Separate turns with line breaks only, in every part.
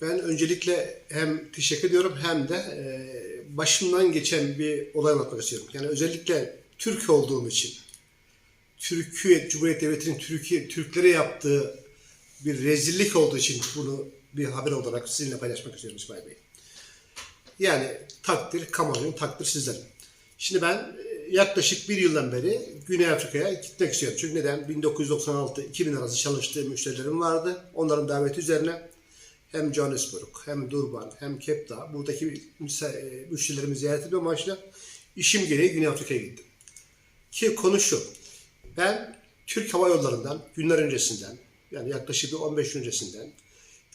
Ben öncelikle hem teşekkür ediyorum hem de e, başımdan geçen bir olay anlatmak istiyorum. Yani özellikle Türk olduğum için, Türkiye Cumhuriyet Devleti'nin Türkiye Türklere yaptığı bir rezillik olduğu için bunu bir haber olarak sizinle paylaşmak istiyorum İsmail Bey. Yani takdir kamuoyunun takdir sizlerin. Şimdi ben e, yaklaşık bir yıldan beri Güney Afrika'ya gitmek istiyorum. Çünkü neden? 1996-2000 arası çalıştığım müşterilerim vardı. Onların daveti üzerine hem Johannesburg, hem Durban, hem Cape Town buradaki e, müşterilerimi ziyaret etme amaçlı işim gereği Güney Afrika'ya gittim. Ki konu şu, ben Türk Hava Yolları'ndan günler öncesinden, yani yaklaşık bir 15 gün öncesinden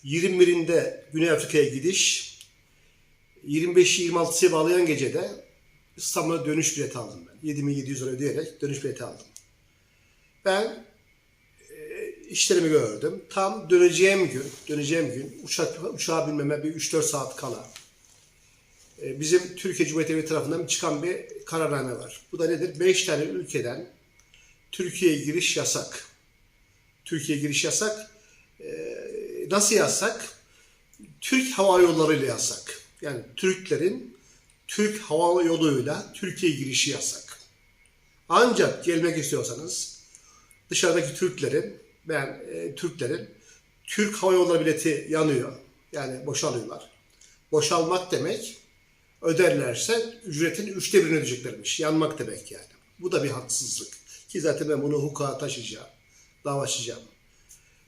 21'inde Güney Afrika'ya gidiş, 25'i 26'ya bağlayan gecede İstanbul'a dönüş bileti aldım ben. 7700 lira ödeyerek dönüş bileti aldım. Ben işlerimi gördüm. Tam döneceğim gün, döneceğim gün uçak uçağa binmeme bir 3-4 saat kala e, bizim Türkiye Cumhuriyeti tarafından çıkan bir kararname var. Bu da nedir? 5 tane ülkeden Türkiye'ye giriş yasak. Türkiye'ye giriş yasak. E, nasıl yasak? Türk Hava Yolları ile yasak. Yani Türklerin Türk Hava Yolu'yla Türkiye girişi yasak. Ancak gelmek istiyorsanız dışarıdaki Türklerin, ben e, Türklerin Türk Hava Yolları bileti yanıyor. Yani boşalıyorlar. Boşalmak demek öderlerse ücretin üçte birini ödeyeceklermiş. Yanmak demek yani. Bu da bir haksızlık. Ki zaten ben bunu hukuka taşıyacağım. Dava.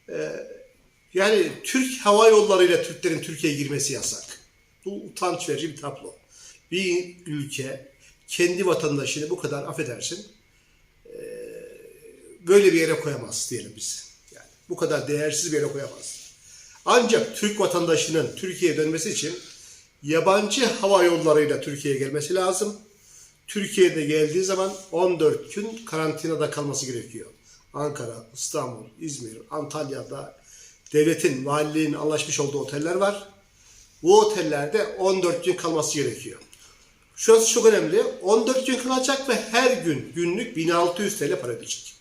Ee, yani Türk Hava Yolları ile Türklerin Türkiye'ye girmesi yasak. Bu utanç verici bir tablo. Bir ülke kendi vatandaşını bu kadar affedersin böyle bir yere koyamaz diyelim biz. Yani bu kadar değersiz bir yere koyamaz. Ancak Türk vatandaşının Türkiye'ye dönmesi için yabancı hava yollarıyla Türkiye'ye gelmesi lazım. Türkiye'de geldiği zaman 14 gün karantinada kalması gerekiyor. Ankara, İstanbul, İzmir, Antalya'da devletin, valiliğin anlaşmış olduğu oteller var. Bu otellerde 14 gün kalması gerekiyor. Şurası çok önemli. 14 gün kalacak ve her gün günlük 1600 TL para ödeyecek.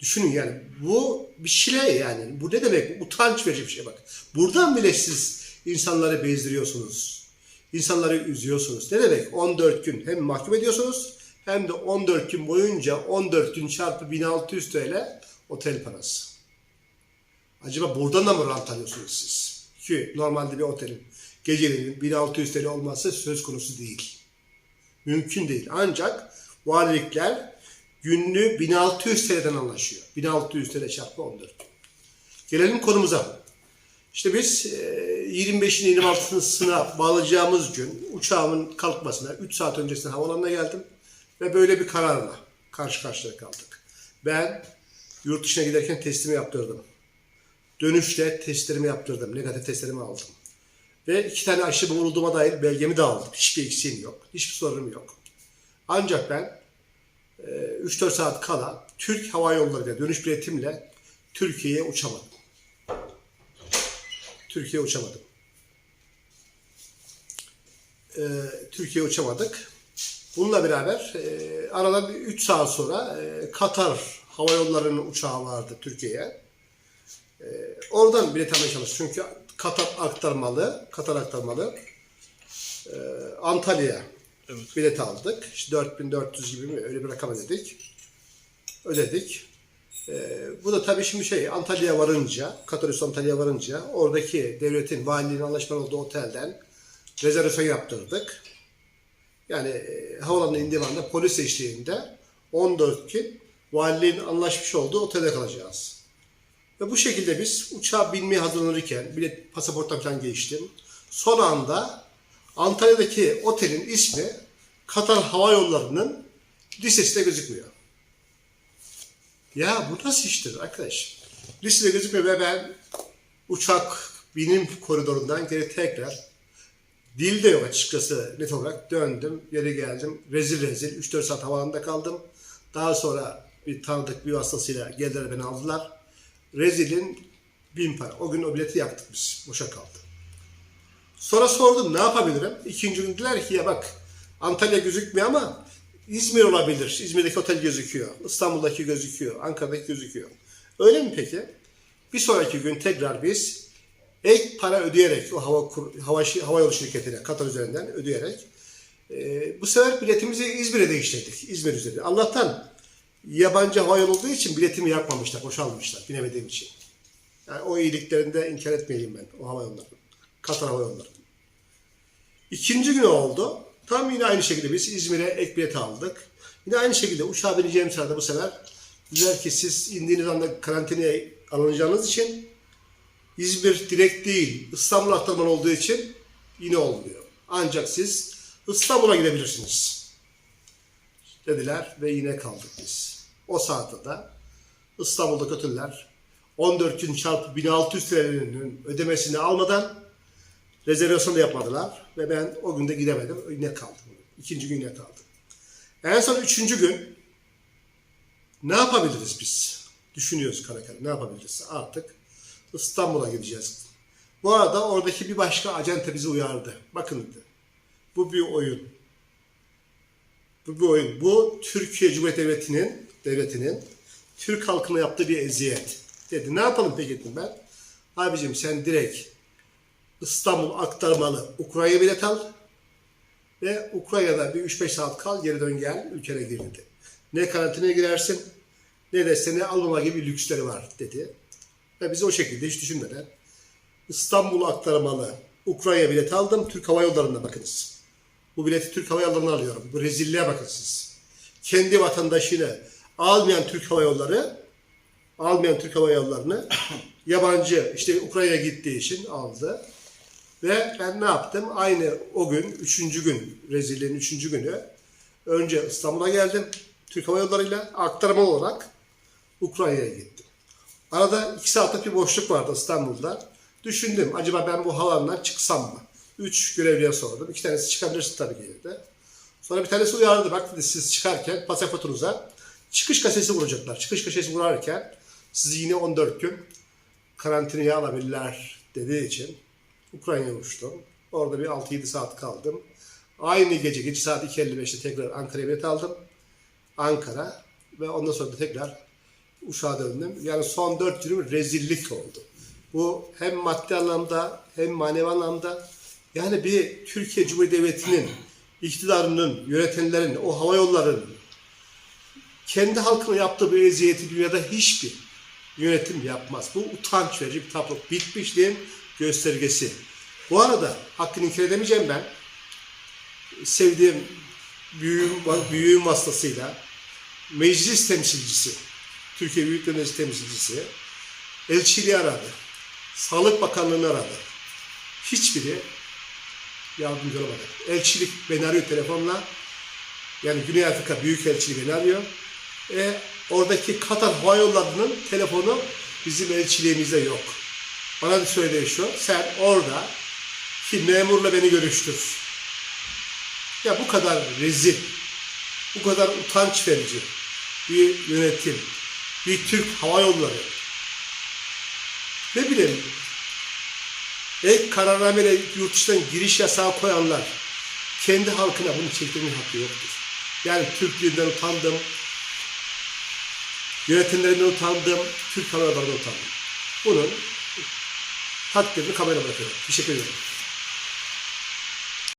Düşünün yani bu bir şile yani. Bu ne demek? Utanç verici bir şey bak. Buradan bile siz insanları bezdiriyorsunuz. İnsanları üzüyorsunuz. Ne demek? 14 gün hem mahkum ediyorsunuz hem de 14 gün boyunca 14 gün çarpı 1600 TL otel parası. Acaba buradan da mı rant alıyorsunuz siz? Ki normalde bir otelin geceliğinin 1600 TL olması söz konusu değil. Mümkün değil. Ancak valilikler günlüğü 1600 TL'den anlaşıyor. 1600 TL çarpı 14. Gelelim konumuza. İşte biz e, 25'in 26'sına bağlayacağımız gün uçağımın kalkmasına 3 saat öncesinden havalanına geldim. Ve böyle bir kararla karşı karşıya kaldık. Ben yurt dışına giderken testimi yaptırdım. Dönüşte testlerimi yaptırdım. Negatif testlerimi aldım. Ve iki tane aşı bulunduğuma dair belgemi de aldım. Hiçbir eksiğim yok. Hiçbir sorunum yok. Ancak ben e, 3-4 saat kala Türk Hava Yolları'yla dönüş biletimle Türkiye'ye uçamadım. Türkiye'ye uçamadım. E, Türkiye'ye uçamadık. Bununla beraber e, aradan 3 saat sonra e, Katar Hava Yolları'nın uçağı vardı Türkiye'ye. E, oradan bilet almaya çalıştım. Çünkü Katar aktarmalı, Katar aktarmalı e, Antalya'ya
Evet.
bilet aldık. İşte 4400 gibi mi öyle bir rakam ödedik. Ödedik. Ee, bu da tabii şimdi şey Antalya'ya varınca, Katolik Antalya'ya varınca oradaki devletin valiliğin anlaşmalı olduğu otelden rezervasyon yaptırdık. Yani e, havalanına indiğim anda polis eşliğinde 14 gün valiliğin anlaşmış olduğu otelde kalacağız. Ve bu şekilde biz uçağa binmeye hazırlanırken bilet pasaporttan falan geçtim. Son anda Antalya'daki otelin ismi Katar Hava Yolları'nın listesinde gözükmüyor. Ya bu nasıl iştir arkadaş? Listede gözükmüyor ve ben uçak binim koridorundan geri tekrar dil de yok açıkçası net olarak döndüm, geri geldim. Rezil rezil 3-4 saat havalanında kaldım. Daha sonra bir tanıdık bir vasıtasıyla geldiler beni aldılar. Rezilin bin para. O gün o bileti yaktık biz. Boşa kaldı. Sonra sordum ne yapabilirim? İkinci gün dediler ki ya bak Antalya gözükmüyor ama İzmir olabilir. İzmir'deki otel gözüküyor. İstanbul'daki gözüküyor. Ankara'daki gözüküyor. Öyle mi peki? Bir sonraki gün tekrar biz ek para ödeyerek o hava kur, hava, hava yolu şirketine Katar üzerinden ödeyerek e, bu sefer biletimizi İzmir'e değiştirdik. İzmir üzerinde. Allah'tan yabancı hava yolu olduğu için biletimi yakmamışlar, boşalmışlar binemediğim için. Yani o iyiliklerini de inkar etmeyeyim ben o hava yolları. Katar hava yolları. İkinci gün oldu. Tam yine aynı şekilde biz İzmir'e ek bilet aldık. Yine aynı şekilde uçağa bineceğim sırada bu sefer dediler ki siz indiğiniz anda karantinaya alınacağınız için İzmir direkt değil İstanbul aktarman olduğu için yine olmuyor. Ancak siz İstanbul'a gidebilirsiniz. Dediler ve yine kaldık biz. O saatte de İstanbul'da kötüler 14 gün çarpı 1600 TL'nin ödemesini almadan rezervasyon da yapmadılar ve ben o günde gidemedim. Yine kaldım. İkinci gün yine kaldım. En son üçüncü gün ne yapabiliriz biz? Düşünüyoruz kara kara. Ne yapabiliriz? Artık İstanbul'a gideceğiz. Bu arada oradaki bir başka acente bizi uyardı. Bakın dedi. Bu bir oyun. Bu bir oyun. Bu Türkiye Cumhuriyeti Devleti'nin devletinin Türk halkına yaptığı bir eziyet. Dedi. Ne yapalım peki dedim ben. Abicim sen direkt İstanbul aktarmalı Ukrayna bilet al ve Ukrayna'da bir 3-5 saat kal geri dön gel ülkene gir. Ne karantinaya girersin ne de seni almama gibi lüksleri var dedi. Ve biz o şekilde hiç düşünmeden İstanbul aktarmalı Ukrayna bileti aldım. Türk Hava Yolları'nda bakınız. Bu bileti Türk Hava Yolları'na alıyorum. Bu rezilliğe bakın siz. Kendi vatandaşını almayan Türk Hava Yolları almayan Türk Hava Yolları'nı yabancı işte Ukrayna'ya gittiği için aldı. Ve ben ne yaptım? Aynı o gün, üçüncü gün, rezilliğin üçüncü günü önce İstanbul'a geldim. Türk Hava Yolları'yla aktarma olarak Ukrayna'ya gittim. Arada iki saatlik bir boşluk vardı İstanbul'da. Düşündüm acaba ben bu halandan çıksam mı? Üç görevliye sordum. İki tanesi çıkabilirsin tabii ki dedi. Sonra bir tanesi uyardı. Bak dedi siz çıkarken pasaportunuza çıkış kasesi vuracaklar. Çıkış kasesi vurarken sizi yine 14 gün karantinaya alabilirler dediği için Ukrayna'ya uçtum. Orada bir 6-7 saat kaldım. Aynı gece, gece saat 2.55'te tekrar Ankara'ya bilet aldım. Ankara ve ondan sonra da tekrar uçağa döndüm. Yani son 4 günüm rezillik oldu. Bu hem maddi anlamda hem manevi anlamda yani bir Türkiye Cumhuriyeti Devleti'nin iktidarının, yönetenlerin, o hava yollarının kendi halkına yaptığı bir eziyeti dünyada hiçbir yönetim yapmaz. Bu utanç verici bir tablo. Bitmişliğin göstergesi. Bu arada hakkını inkar edemeyeceğim ben. Sevdiğim büyüğüm, büyüğüm vasıtasıyla meclis temsilcisi, Türkiye Büyük Millet Meclisi temsilcisi elçiliği aradı. Sağlık Bakanlığı'nı aradı. Hiçbiri yardımcı olamadı. Elçilik beni arıyor telefonla. Yani Güney Afrika Büyükelçiliği beni arıyor. E, oradaki Katar Hava Yolları'nın telefonu bizim elçiliğimizde yok. Bana bir söyle şu, sen orada ki memurla beni görüştür. Ya bu kadar rezil, bu kadar utanç verici bir yönetim, bir Türk Hava Yolları. Ne bileyim, ek kararnameyle yurt dışından giriş yasağı koyanlar kendi halkına bunu çektirmenin hakkı yoktur. Yani Türklüğünden utandım, yönetimlerinden utandım, Türk Hava Yolları'ndan utandım. Bunun 張ってる、カメラもやってる。一生懸。